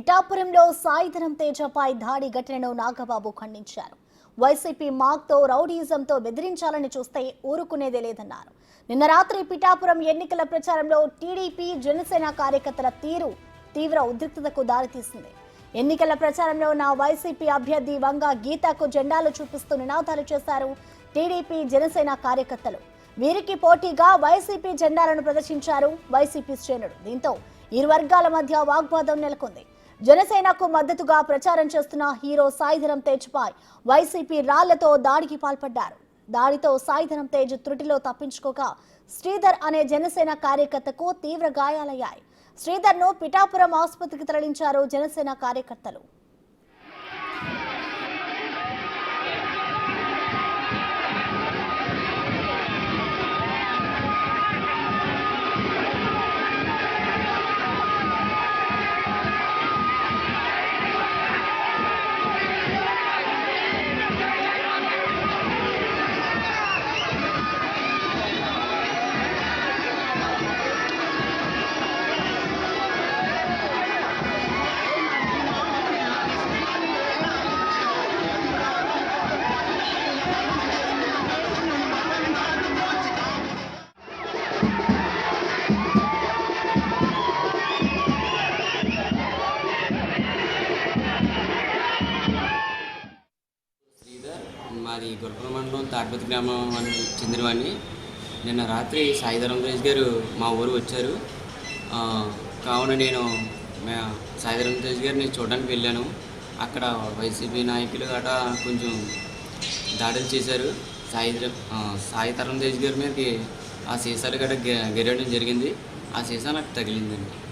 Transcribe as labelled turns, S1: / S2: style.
S1: పిఠాపురంలో సాయిధరం తేజపై దాడి ఘటనను నాగబాబు ఖండించారు. వైసీపీ మాక్తో రౌడీజంతో బెదిరించాలని చూస్తే ఊరుకునేదే లేదన్నారు. నిన్న రాత్రి పిఠాపురం ఎన్నికల ప్రచారంలో టీడీపీ జనసేన కార్యకర్తల తీరు తీవ్ర ఉద్రిక్తతకు దారితీసింది. ఎన్నికల ప్రచారంలో నా వైసీపీ అభ్యర్థి వంగ గీతకు జెండాలు చూపిస్తూ నినాదాలు చేశారు టీడీపీ జనసేన కార్యకర్తలు. వీరికి పోటీగా వైసీపీ జెండాలను ప్రదర్శించారు వైసీపీ శ్రేణులు. దీంతో ఇరు వర్గాల మధ్య వాగ్వాదం నెలకొంది. జనసేనకు మద్దతుగా ప్రచారం చేస్తున్న హీరో సాయిధరం తేజ్పై వైసీపీ రాళ్ళతో దాడికి పాల్పడ్డారు. దాడితో సాయిధరం తేజ్ త్రుటిలో తప్పించుకోగా శ్రీధర్ అనే జనసేన కార్యకర్తకు తీవ్ర గాయాలయ్యాయి. శ్రీధర్ను పిఠాపురం ఆసుపత్రికి తరలించారు జనసేన కార్యకర్తలు.
S2: మాది గురపురం మండలం తాటిపతి గ్రామం చెందినవాడిని. నిన్న రాత్రి సాయిధరం తేజ్ గారు మా ఊరు వచ్చారు. కావున నేను సాయిధరం తేజ్ గారిని చూడడానికి వెళ్ళాను. అక్కడ వైసీపీ నాయకులు గట కొంచెం దాడులు చేశారు. సాయిధరం ఆ, సాయి తరం తేజ్ గారి మీదకి ఆ సీసాలు గట్రా గె- గెరవడం జరిగింది. ఆ సీసా నాకు తగిలిందండి.